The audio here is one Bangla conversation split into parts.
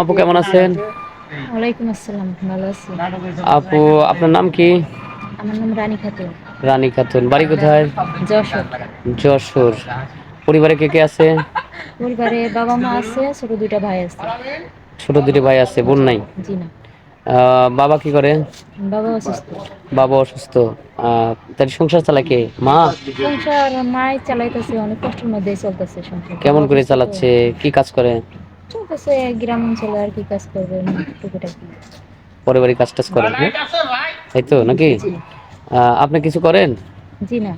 আপু কেমন আছেন? ওয়ালাইকুম আসসালাম ভালো আছি। আপু আপনার নাম কি? আমার নাম রানী খাতুন। রানী খাতুন বাড়ি কোথায়? যশোর। যশোর। পরিবারে কে কে আছে? পরিবারে বাবা মা আছে ছোট দুইটা ভাই আছে। ছোট দুটি ভাই আছে বোন নাই? জি না। বাবা কি করে? বাবা অসুস্থ। বাবা অসুস্থ। তার সংসার চালায় কে? মা? সংসার মাই চালাইতেছে অনেক কষ্টের মধ্যে চলতেছে সংসার। কেমন করে চালাচ্ছে? কি কাজ করে? চলতেছে গ্রাম অঞ্চলে আর কি কাজ করবে টুকিটাকি। পারিবারিক কাজ টাজ করে হ্যাঁ? তাই তো নাকি? আপনি কিছু করেন? জি না।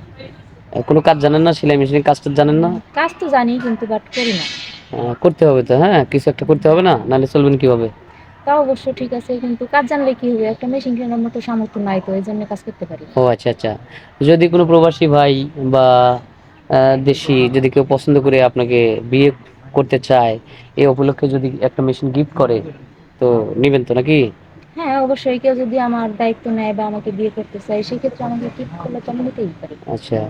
কোনো কাজ জানেন না? সেলাই মেশিনের কাজ টাজ জানেন না? কাজ তো জানি কিন্তু বাট করি না। করতে হবে তো হ্যাঁ? কিছু একটা করতে হবে না? নাহলে চলবেন কীভাবে? তাও অবশ্য ঠিক আছে কিন্তু কাজ জানলে কি হবে? একটা মেশিন কেনার মতো সামর্থ্য নাই তো এই জন্য কাজ করতে পারি ও আচ্ছা আচ্ছা। যদি কোনো প্রবাসী ভাই বা দেশি যদি কেউ পছন্দ করে আপনাকে বিয়ে করতে চায় এই উপলক্ষে যদি একটা মেশিন গিফট করে তো নেবেন তো নাকি? হ্যাঁ অবশ্যই। কেউ যদি আমার দায়িত্ব নেয় বা আমাকে বিয়ে করতে চায় সেক্ষেত্রে আমাকে কি করলে তো আমি নিতেই পারি। আচ্ছা।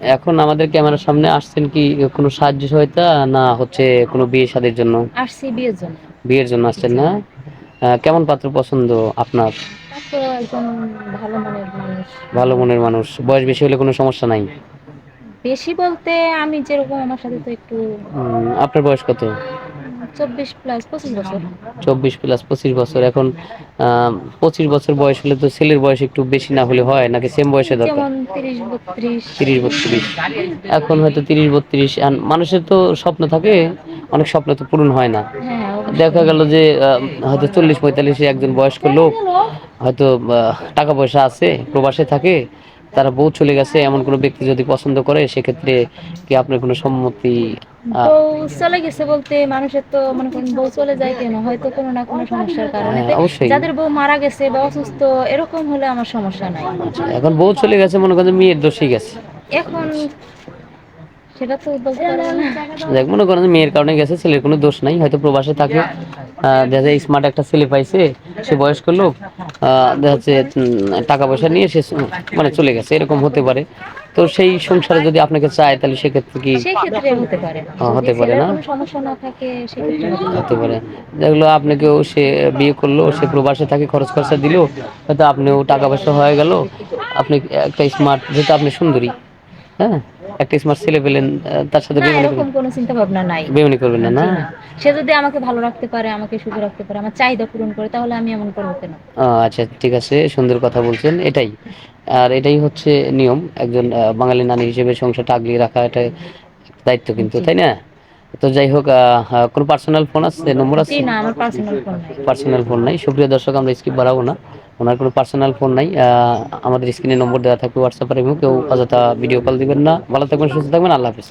এখন আমাদের ক্যামেরার সামনে আসছেন কি কোনো সাহায্য সহায়তা না হচ্ছে কোনো বিয়ে শাদীর জন্য? আসছি বিয়ের জন্য। বিয়ের জন্য আসছেন না? আহ, কেমন পাত্র পছন্দ আপনার? একজন ভালো মনের মানুষ। ভালো মনের মানুষ। বয়স বেশি হলে কোনো সমস্যা নাই? বেশি বলতে আমি যেরকম আমার সাথে তো একটু আপনার বয়স কত? চব্বিশ প্লাস পঁচিশ বছর। চব্বিশ প্লাস পঁচিশ বছর। এখন পঁচিশ বছর বয়স হলে তো ছেলের বয়স একটু বেশি না হলে হয় নাকি সেম বয়সে দরকার? তিরিশ বত্রিশ। এখন হয়তো তিরিশ বত্রিশ। মানুষের তো স্বপ্ন থাকে অনেক স্বপ্ন তো পূরণ হয় না। হ্যাঁ দেখা গেল যে হয়তো চল্লিশ পঁয়তাল্লিশে একজন বয়স্ক লোক হয়তো টাকা পয়সা আছে প্রবাসে থাকে তারা বউ চলে গেছে এমন কোনো ব্যক্তি যদি পছন্দ করে সেক্ষেত্রে কি আপনার কোনো সম্মতি বউ চলে গেছে বলতে মানুষের তো মনে বউ চলে যায় কেন? হয়তো কোনো না কোনো সমস্যার কারণে। হ্যাঁ। যাদের বউ মারা গেছে বা অসুস্থ এরকম হলে আমার সমস্যা নাই। আচ্ছা, এখন বউ চলে গেছে মনে করেন মেয়ের দোষই গেছে। এখন সেটা তো বলতে পারব না। দেখ মনে করেন মেয়ের কারণে গেছে ছেলের কোনো দোষ নাই হয়তো প্রবাসে থাকে। দেখা যায় স্মার্ট একটা ছেলে পাইছে সে বয়স্ক লোক দেখা যাচ্ছে টাকা পয়সা নিয়ে সে মানে চলে গেছে এরকম হতে পারে। তো সেই সংসারে যদি আপনাকে চায় তাহলে সেক্ষেত্রে কি? হতে পারে। না? হতে পারে। যেগুলো আপনাকেও সে বিয়ে করল সে প্রবাসে থাকে খরচ খরচা দিল হয়তো আপনিও টাকা পয়সা হয়ে গেল। আপনি একটা স্মার্ট যেহেতু আপনি সুন্দরী হ্যাঁ? একটা স্মার্ট ছেলে পেলেন তার সাথে না এরকম কোনো চিন্তা ভাবনা নাই বেমানি করবেন না না? সে যদি আমাকে ভালো রাখতে পারে আমাকে সুখে রাখতে পারে আমার চাহিদা পূরণ করে তাহলে আমি এমন করব কেন? আচ্ছা ঠিক আছে সুন্দর কথা বলছেন এটাই। আর এটাই হচ্ছে নিয়ম একজন বাঙালি নারী হিসেবে সংসারটা আগলিয়ে রাখা এটা দায়িত্ব কিন্তু তাই না? তো যাই হোক কোনো পার্সোনাল ফোন আছে নম্বর আছে? না আমার পার্সোনাল ফোন নাই। পার্সোনাল ফোন নাই। সুপ্রিয় দর্শক আমরা স্কিপ বাড়াবো না। ওনার কোনো পার্সোনাল ফোন নাই আমাদের স্ক্রিনে নম্বর দেওয়া থাকবে হোয়াটসঅ্যাপের এবং কেউ অযথা ভিডিও কল দিবেন না। ভালো থাকবেন, সুস্থ থাকবেন, আল্লাহ হাফিজ।